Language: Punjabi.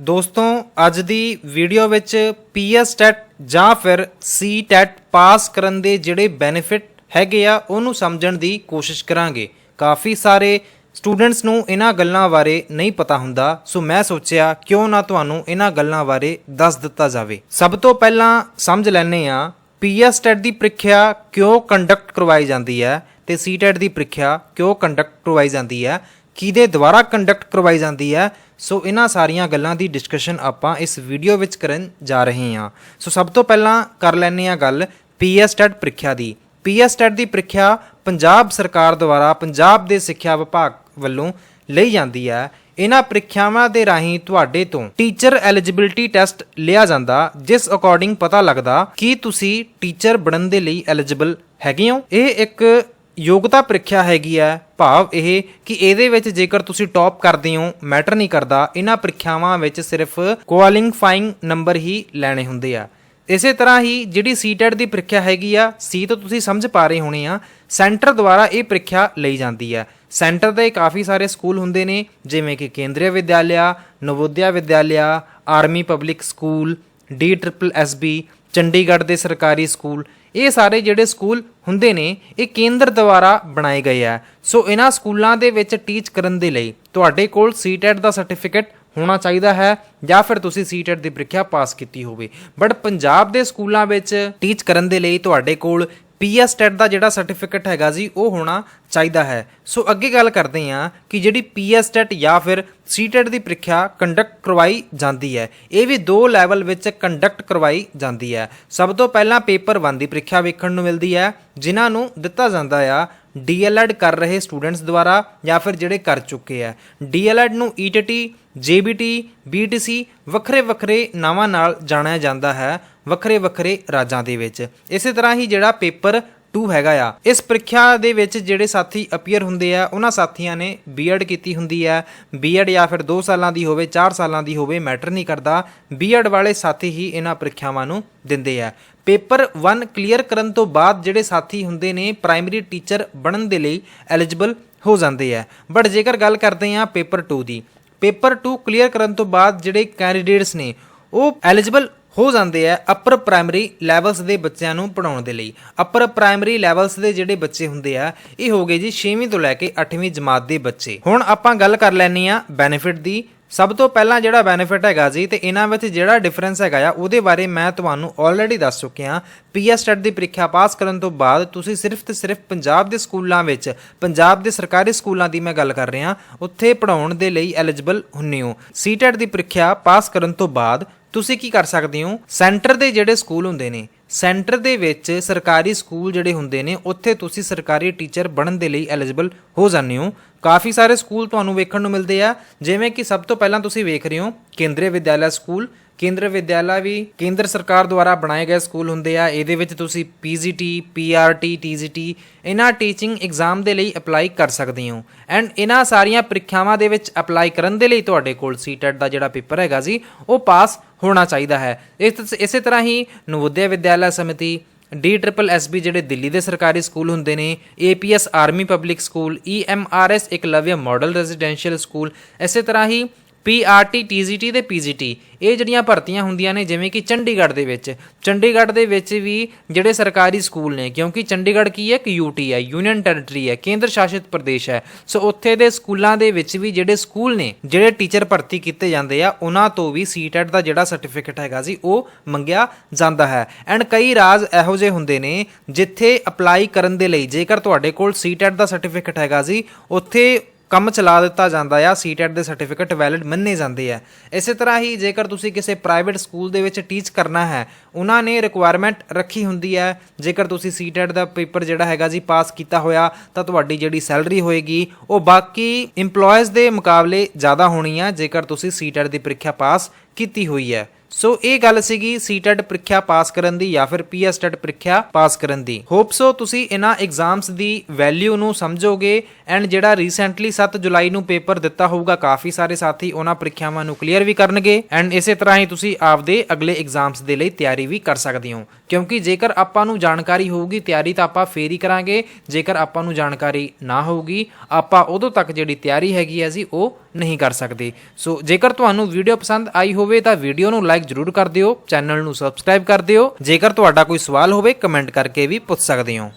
ਦੋਸਤੋ, ਅੱਜ ਦੀ ਵੀਡੀਓ ਵਿੱਚ ਪੀਐਸ ਟੈਟ ਜਾਂ ਫਿਰ ਸੀ ਟੈਟ ਪਾਸ ਕਰਨ ਦੇ ਜਿਹੜੇ ਬੈਨੀਫਿਟ ਹੈਗੇ ਆ, ਉਹਨੂੰ ਸਮਝਣ ਦੀ ਕੋਸ਼ਿਸ਼ ਕਰਾਂਗੇ। ਕਾਫੀ ਸਾਰੇ ਸਟੂਡੈਂਟਸ ਨੂੰ ਇਹਨਾਂ ਗੱਲਾਂ ਬਾਰੇ ਨਹੀਂ ਪਤਾ ਹੁੰਦਾ, ਸੋ ਮੈਂ ਸੋਚਿਆ ਕਿਉਂ ਨਾ ਤੁਹਾਨੂੰ ਇਹਨਾਂ ਗੱਲਾਂ ਬਾਰੇ ਦੱਸ ਦਿੱਤਾ ਜਾਵੇ। ਸਭ ਤੋਂ ਪਹਿਲਾਂ ਸਮਝ ਲੈਣੇ ਆ ਪੀਐਸ ਟੈਟ ਦੀ ਪ੍ਰੀਖਿਆ ਕਿਉਂ ਕੰਡਕਟ ਕਰਵਾਈ ਜਾਂਦੀ ਹੈ ਤੇ ਸੀ ਟੈਟ ਦੀ ਪ੍ਰੀਖਿਆ ਕਿਉਂ ਕੰਡਕਟ ਕਰਵਾਈ ਜਾਂਦੀ ਹੈ? ਕਿਹਦੇ ਦੁਆਰਾ ਕੰਡਕਟ ਕਰਵਾਈ ਜਾਂਦੀ ਹੈ? ਸੋ ਇਹਨਾਂ ਸਾਰੀਆਂ ਗੱਲਾਂ ਦੀ ਡਿਸਕਸ਼ਨ ਆਪਾਂ ਇਸ ਵੀਡੀਓ ਵਿੱਚ ਕਰਨ ਜਾ ਰਹੇ ਹਾਂ। ਸੋ ਸਭ ਤੋਂ ਪਹਿਲਾਂ ਕਰ ਲੈਂਦੇ ਹਾਂ ਗੱਲ ਪੀਐਸ ਟੈਟ ਪ੍ਰੀਖਿਆ ਦੀ। ਪੀਐਸ ਟੈਟ ਦੀ ਪ੍ਰੀਖਿਆ ਪੰਜਾਬ ਸਰਕਾਰ ਦੁਆਰਾ ਪੰਜਾਬ ਦੇ ਸਿੱਖਿਆ ਵਿਭਾਗ ਵੱਲੋਂ ਲਈ ਜਾਂਦੀ ਹੈ। ਇਹਨਾਂ ਪ੍ਰੀਖਿਆਵਾਂ ਦੇ ਰਾਹੀਂ ਤੁਹਾਡੇ ਤੋਂ ਟੀਚਰ ਐਲੀਜੀਬਿਲਟੀ ਟੈਸਟ ਲਿਆ ਜਾਂਦਾ, ਜਿਸ ਅਕੋਰਡਿੰਗ ਪਤਾ ਲੱਗਦਾ ਕਿ ਤੁਸੀਂ ਟੀਚਰ ਬਣਨ ਦੇ ਲਈ ਐਲੀਜੀਬਲ ਹੈਗੇ ਹੋ। ਇਹ ਇੱਕ ਯੋਗਤਾ ਪ੍ਰੀਖਿਆ ਹੈਗੀ ਹੈ, ਭਾਵ ਇਹ ਕਿ ਇਹਦੇ ਵਿੱਚ ਜੇਕਰ ਤੁਸੀਂ ਟੌਪ ਕਰਦੇ ਹੋ ਮੈਟਰ ਨਹੀਂ ਕਰਦਾ, ਇਹਨਾਂ ਪ੍ਰੀਖਿਆਵਾਂ ਵਿੱਚ ਸਿਰਫ ਕੁਆਲੀਫਾਈਂਗ ਨੰਬਰ ਹੀ ਲੈਣੇ ਹੁੰਦੇ ਆ। ਇਸੇ ਤਰ੍ਹਾਂ ਹੀ ਜਿਹੜੀ ਸੀਟੈਟ ਦੀ ਪ੍ਰੀਖਿਆ ਹੈਗੀ ਆ ਸੀ ਤੋਂ ਤੁਸੀਂ ਸਮਝ ਪਾ ਰਹੇ ਹੋਣੇ ਆ ਸੈਂਟਰ ਦੁਆਰਾ ਇਹ ਪ੍ਰੀਖਿਆ ਲਈ ਜਾਂਦੀ ਹੈ। ਸੈਂਟਰ ਦੇ ਕਾਫੀ ਸਾਰੇ ਸਕੂਲ ਹੁੰਦੇ ਨੇ, ਜਿਵੇਂ ਕਿ Kendriya Vidyalaya, Navodaya Vidyalaya army public school D triple S B, Chandigarh ਦੇ ਸਰਕਾਰੀ ਸਕੂਲ, ਇਹ ਸਾਰੇ ਜਿਹੜੇ ਸਕੂਲ ਹੁੰਦੇ ਨੇ, ਇਹ ਕੇਂਦਰ ਦੁਆਰਾ ਬਣਾਏ ਗਏ ਆ। ਸੋ ਇਹਨਾਂ ਸਕੂਲਾਂ ਦੇ ਵਿੱਚ ਟੀਚ ਕਰਨ ਦੇ ਲਈ ਤੁਹਾਡੇ ਕੋਲ ਸੀਟੈਟ ਦਾ ਸਰਟੀਫਿਕੇਟ ਹੋਣਾ ਚਾਹੀਦਾ ਹੈ ਜਾਂ ਫਿਰ ਤੁਸੀਂ ਸੀਟੈਟ ਦੀ ਪ੍ਰੀਖਿਆ ਪਾਸ ਕੀਤੀ ਹੋਵੇ। ਬਟ ਪੰਜਾਬ ਦੇ ਸਕੂਲਾਂ ਵਿੱਚ ਟੀਚ ਕਰਨ ਦੇ ਲਈ ਤੁਹਾਡੇ ਕੋਲ ਪੀਐਸ ਟੈਟ ਦਾ ਜਿਹੜਾ ਸਰਟੀਫਿਕੇਟ ਹੈਗਾ ਜੀ, ਉਹ ਹੋਣਾ ਚਾਹੀਦਾ ਹੈ। ਸੋ ਅੱਗੇ ਗੱਲ ਕਰਦੇ ਹਾਂ ਕਿ ਜਿਹੜੀ ਪੀਐਸ ਟੈਟ ਜਾਂ ਫਿਰ ਸੀਟੈਟ ਦੀ ਪ੍ਰੀਖਿਆ ਕੰਡਕਟ ਕਰਵਾਈ ਜਾਂਦੀ ਹੈ। ਇਹ ਵੀ ਦੋ ਲੈਵਲ ਵਿੱਚ ਕੰਡਕਟ ਕਰਵਾਈ ਜਾਂਦੀ ਹੈ। ਸਭ ਤੋਂ ਪਹਿਲਾਂ ਪੇਪਰ 1 ਦੀ ਪ੍ਰੀਖਿਆ ਵੇਖਣ ਨੂੰ ਮਿਲਦੀ ਹੈ, ਜਿਨ੍ਹਾਂ ਨੂੰ ਦਿੱਤਾ ਜਾਂਦਾ ਆ ਡੀਐਲਐਡ ਕਰ ਰਹੇ ਸਟੂਡੈਂਟਸ ਦੁਆਰਾ ਜਾਂ ਫਿਰ ਜਿਹੜੇ ਕਰ ਚੁੱਕੇ ਆ। ਡੀਐਲਐਡ ਨੂੰ E ਈਟੀਟੀ ਜੀਬੀਟੀ ਬੀਟੀਸੀ ਵੱਖਰੇ ਵੱਖਰੇ ਨਾਵਾਂ ਨਾਲ ਜਾਣਿਆ ਜਾਂਦਾ ਹੈ ਵੱਖਰੇ ਵੱਖਰੇ ਰਾਜਾਂ ਦੇ ਵਿੱਚ। ਇਸੇ ਤਰ੍ਹਾਂ ਹੀ ਜਿਹੜਾ ਪੇਪਰ 2 ਹੈਗਾ ਆ, ਇਸ ਪ੍ਰੀਖਿਆ ਦੇ ਵਿੱਚ ਜਿਹੜੇ ਸਾਥੀ ਅਪੀਅਰ ਹੁੰਦੇ ਆ, ਉਹਨਾਂ ਸਾਥੀਆਂ ਨੇ ਬੀਐਡ ਕੀਤੀ ਹੁੰਦੀ ਹੈ ਬੀਐਡ ਜਾਂ ਫਿਰ 2 ਸਾਲਾਂ ਦੀ ਹੋਵੇ 4 ਸਾਲਾਂ ਦੀ ਹੋਵੇ, ਮੈਟਰ ਨਹੀਂ ਕਰਦਾ। ਬੀਐਡ ਵਾਲੇ ਸਾਥੀ ਹੀ ਇਹਨਾਂ ਪ੍ਰੀਖਿਆਵਾਂ ਨੂੰ ਦਿੰਦੇ ਆ। ਪੇਪਰ 1 ਕਲੀਅਰ ਕਰਨ ਤੋਂ ਬਾਅਦ ਜਿਹੜੇ ਸਾਥੀ ਹੁੰਦੇ ਨੇ, ਪ੍ਰਾਇਮਰੀ ਟੀਚਰ ਬਣਨ ਦੇ ਲਈ ਐਲੀਜੀਬਲ ਹੋ ਜਾਂਦੇ ਆ। ਬਟ ਜੇਕਰ ਗੱਲ ਕਰਦੇ ਆ ਪੇਪਰ 2 ਦੀ, ਪੇਪਰ 2 ਕਲੀਅਰ ਕਰਨ ਤੋਂ ਬਾਅਦ ਜਿਹੜੇ ਕੈਂਡੀਡੇਟਸ ਨੇ, ਉਹ ਐਲੀਜੀਬਲ ਹੋ ਜਾਂਦੇ ਆ ਅਪਰ ਪ੍ਰਾਇਮਰੀ ਲੈਵਲਸ ਦੇ ਬੱਚਿਆਂ ਨੂੰ ਪੜਾਉਣ ਦੇ ਲਈ। ਅਪਰ ਪ੍ਰਾਇਮਰੀ ਲੈਵਲਸ ਦੇ ਜਿਹੜੇ ਬੱਚੇ ਹੁੰਦੇ ਆ, ਇਹ ਹੋ ਗਏ ਜੀ 6ਵੀਂ ਤੋਂ ਲੈ ਕੇ 8ਵੀਂ ਜਮਾਤ ਦੇ ਬੱਚੇ। ਹੁਣ ਆਪਾਂ ਗੱਲ ਕਰ ਲੈਣੀ ਆ ਬੈਨੀਫਿਟ ਦੀ। ਸਭ ਤੋਂ ਪਹਿਲਾਂ ਜਿਹੜਾ ਬੈਨੀਫਿਟ ਹੈਗਾ ਜੀ ਤੇ ਇਹਨਾਂ ਵਿੱਚ ਜਿਹੜਾ ਡਿਫਰੈਂਸ ਹੈਗਾ ਆ, ਉਹਦੇ ਬਾਰੇ ਮੈਂ ਤੁਹਾਨੂੰ ਆਲਰੇਡੀ ਦੱਸ ਚੁੱਕਿਆ ਪੀਐਸ ਟੈਟ ਦੀ ਪ੍ਰੀਖਿਆ ਪਾਸ ਕਰਨ ਤੋਂ ਬਾਅਦ ਤੁਸੀਂ ਸਿਰਫ ਤੇ ਸਿਰਫ ਪੰਜਾਬ ਦੇ ਸਕੂਲਾਂ ਵਿੱਚ, ਪੰਜਾਬ ਦੇ ਸਰਕਾਰੀ ਸਕੂਲਾਂ ਦੀ ਮੈਂ ਗੱਲ ਕਰ ਰਿਹਾ ਉੱਥੇ ਪੜਾਉਣ ਦੇ ਲਈ ਐਲੀਜੀਬਲ ਹੁੰਨੇ ਹੋ। ਸੀਟੈਟ ਦੀ ਪ੍ਰੀਖਿਆ ਪਾਸ ਕਰਨ ਤੋਂ ਬਾਅਦ ਤੁਸੀਂ ਕੀ ਕਰ ਸਕਦੇ ਹੋ? ਸੈਂਟਰ ਦੇ ਜਿਹੜੇ ਸਕੂਲ ਹੁੰਦੇ ਨੇ ਸੈਂਟਰ ਦੇ ਵਿੱਚ ਸਰਕਾਰੀ ਸਕੂਲ ਜਿਹੜੇ ਹੁੰਦੇ ਨੇ, ਉੱਥੇ ਤੁਸੀਂ ਸਰਕਾਰੀ ਟੀਚਰ ਬਣਨ ਦੇ ਲਈ ਐਲੀਜੀਬਲ ਹੋ ਜਾਂਦੇ ਹੋ। ਕਾਫੀ ਸਾਰੇ ਸਕੂਲ ਤੁਹਾਨੂੰ ਵੇਖਣ ਨੂੰ ਮਿਲਦੇ ਆ। ਜਿਵੇਂ ਕਿ ਸਭ ਤੋਂ ਪਹਿਲਾਂ ਤੁਸੀਂ ਵੇਖ ਰਹੇ ਹੋ, ਕੇਂਦਰੀ ਵਿਦਿਆਲਾ ਸਕੂਲ। ਕੇਂਦਰ ਵਿਦਿਆਲਾ ਵੀ ਕੇਂਦਰ ਸਰਕਾਰ ਦੁਆਰਾ ਬਣਾਏ ਗਏ ਸਕੂਲ ਹੁੰਦੇ ਆ। ਇਹਦੇ ਵਿੱਚ ਤੁਸੀਂ ਪੀਜੀਟੀ, ਪੀਆਰਟੀ, ਟੀਜੀਟੀ, ਇਹਨਾਂ ਟੀਚਿੰਗ ਐਗਜ਼ਾਮ ਦੇ ਲਈ ਅਪਲਾਈ ਕਰ ਸਕਦੇ ਹੋ। ਐਂਡ ਇਹਨਾਂ ਸਾਰੀਆਂ ਪ੍ਰੀਖਿਆਵਾਂ ਦੇ ਵਿੱਚ ਅਪਲਾਈ ਕਰਨ ਦੇ ਲਈ ਤੁਹਾਡੇ ਕੋਲ ਸੀਟੈਟ ਦਾ ਜਿਹੜਾ ਪੇਪਰ ਹੈਗਾ ਜੀ ਉਹ ਪਾਸ ਹੋਣਾ ਚਾਹੀਦਾ ਹੈ। ਇਸੇ ਤਰ੍ਹਾਂ ਹੀ Navodaya Vidyalaya Samiti D triple S B ਜਿਹੜੇ ਦਿੱਲੀ ਦੇ ਸਰਕਾਰੀ ਸਕੂਲ ਹੁੰਦੇ ਨੇ APS army public school EMRS Eklavya model residential school, ਇਸੇ ਤਰ੍ਹਾਂ ਹੀ ਪੀਆਰਟੀ ਟੀਜੀਟੀ ਤੇ ਪੀਜੀਟੀ ਇਹ ਜਿਹੜੀਆਂ ਭਰਤੀਆਂ ਹੁੰਦੀਆਂ ਨੇ, ਜਿਵੇਂ ਕਿ ਚੰਡੀਗੜ੍ਹ ਦੇ ਵਿੱਚ। ਚੰਡੀਗੜ੍ਹ ਦੇ ਵਿੱਚ ਵੀ ਜਿਹੜੇ ਸਰਕਾਰੀ ਸਕੂਲ ਨੇ, ਕਿਉਂਕਿ ਚੰਡੀਗੜ੍ਹ ਕੀ ਹੈ? ਇੱਕ ਯੂਟੀ ਹੈ ਯੂਨੀਅਨ ਟੈਰੀਟਰੀ ਹੈ, ਕੇਂਦਰ ਸ਼ਾਸਿਤ ਪ੍ਰਦੇਸ਼ ਹੈ। ਸੋ ਉੱਥੇ ਦੇ ਸਕੂਲਾਂ ਦੇ ਵਿੱਚ ਵੀ ਜਿਹੜੇ ਸਕੂਲ ਨੇ, ਜਿਹੜੇ ਟੀਚਰ ਭਰਤੀ ਕੀਤੇ ਜਾਂਦੇ ਆ, ਉਹਨਾਂ ਤੋਂ ਵੀ ਸੀਟੈਟ ਦਾ ਜਿਹੜਾ ਸਰਟੀਫਿਕੇਟ ਹੈਗਾ ਸੀ, ਉਹ ਮੰਗਿਆ ਜਾਂਦਾ ਹੈ। ਐਂਡ ਕਈ ਰਾਜ ਇਹੋ ਜਿਹੇ ਹੁੰਦੇ ਨੇ, ਜਿੱਥੇ ਅਪਲਾਈ ਕਰਨ ਦੇ ਲਈ, ਜੇਕਰ ਤੁਹਾਡੇ ਕੋਲ ਸੀਟੈਟ ਦਾ ਸਰਟੀਫਿਕੇਟ ਹੈਗਾ ਸੀ, ਉੱਥੇ ਕੰਮ ਚਲਾ ਦਿੱਤਾ ਜਾਂਦਾ ਆ ਸੀਟੈਟ ਦੇ ਸਰਟੀਫਿਕੇਟ ਵੈਲਿਡ ਮੰਨੇ ਜਾਂਦੇ ਆ। ਇਸੇ ਤਰ੍ਹਾਂ ਹੀ ਜੇਕਰ ਤੁਸੀਂ ਕਿਸੇ ਪ੍ਰਾਈਵੇਟ ਸਕੂਲ ਦੇ ਵਿੱਚ ਟੀਚ ਕਰਨਾ ਹੈ, ਉਹਨਾਂ ਨੇ ਰਿਕੁਆਇਰਮੈਂਟ ਰੱਖੀ ਹੁੰਦੀ ਹੈ। ਜੇਕਰ ਤੁਸੀਂ ਸੀਟੈਟ ਦਾ ਪੇਪਰ ਜਿਹੜਾ ਹੈਗਾ ਜੀ ਪਾਸ ਕੀਤਾ ਹੋਇਆ, ਤਾਂ ਤੁਹਾਡੀ ਜਿਹੜੀ ਸੈਲਰੀ ਹੋਏਗੀ, ਉਹ ਬਾਕੀ EMPLOYEES ਦੇ ਮੁਕਾਬਲੇ ਜ਼ਿਆਦਾ ਹੋਣੀ ਆ, ਜੇਕਰ ਤੁਸੀਂ ਸੀਟੈਟ ਦੀ ਪ੍ਰੀਖਿਆ ਪਾਸ ਕੀਤੀ ਹੋਈ ਹੈ। ਸੋ ਇਹ ਗੱਲ ਸੀਗੀ ਸੀਟੈਟ ਪ੍ਰੀਖਿਆ ਪਾਸ ਕਰਨ ਦੀ ਜਾਂ ਫਿਰ ਪੀਐਸਟੈਟ ਪ੍ਰੀਖਿਆ ਪਾਸ ਕਰਨ ਦੀ। ਹੋਪ ਸੋ ਤੁਸੀਂ ਇਹਨਾਂ ਐਗਜ਼ਾਮਸ ਦੀ ਵੈਲਿਊ ਨੂੰ ਸਮਝੋਗੇ ਐਂਡ ਜਿਹੜਾ ਰੀਸੈਂਟਲੀ 7 ਜੁਲਾਈ ਨੂੰ ਪੇਪਰ ਦਿੱਤਾ ਹੋਊਗਾ, ਕਾਫੀ ਸਾਰੇ ਸਾਥੀ ਉਹਨਾਂ ਪ੍ਰੀਖਿਆਵਾਂ ਨੂੰ ਕਲੀਅਰ ਵੀ ਕਰਨਗੇ ਐਂਡ ਇਸੇ ਤਰ੍ਹਾਂ ਹੀ ਤੁਸੀਂ ਆਪਦੇ ਅਗਲੇ ਐਗਜ਼ਾਮਸ ਦੇ ਲਈ ਤਿਆਰੀ ਵੀ ਕਰ ਸਕਦੇ ਹੋ। ਕਿਉਂਕਿ ਜੇਕਰ ਆਪਾਂ ਨੂੰ ਜਾਣਕਾਰੀ ਹੋਊਗੀ, ਤਿਆਰੀ ਤਾਂ ਆਪਾਂ ਫੇਰ ਹੀ ਕਰਾਂਗੇ, ਜੇਕਰ ਆਪਾਂ ਨੂੰ ਜਾਣਕਾਰੀ ਨਾ ਹੋਊਗੀ, ਆਪਾਂ ਉਦੋਂ ਤੱਕ ਜਿਹੜੀ ਤਿਆਰੀ ਹੈਗੀ ਹੈ ਜੀ, ਉਹ ਨਹੀਂ ਕਰ ਸਕਦੇ। ਸੋ ਜੇਕਰ ਤੁਹਾਨੂੰ ਵੀਡੀਓ ਪਸੰਦ ਆਈ ਹੋਵੇ ਤਾਂ ਵੀਡੀਓ ਨੂੰ ਲਾਈਕ ਲਾਈਕ ਜ਼ਰੂਰ ਕਰ ਦਿਓ ਚੈਨਲ ਨੂੰ ਸਬਸਕ੍ਰਾਈਬ ਕਰ ਦਿਓ। ਜੇਕਰ ਤੁਹਾਡਾ ਕੋਈ ਸਵਾਲ ਹੋਵੇ ਕਮੈਂਟ ਕਰਕੇ ਵੀ ਪੁੱਛ ਸਕਦੇ ਹੋ।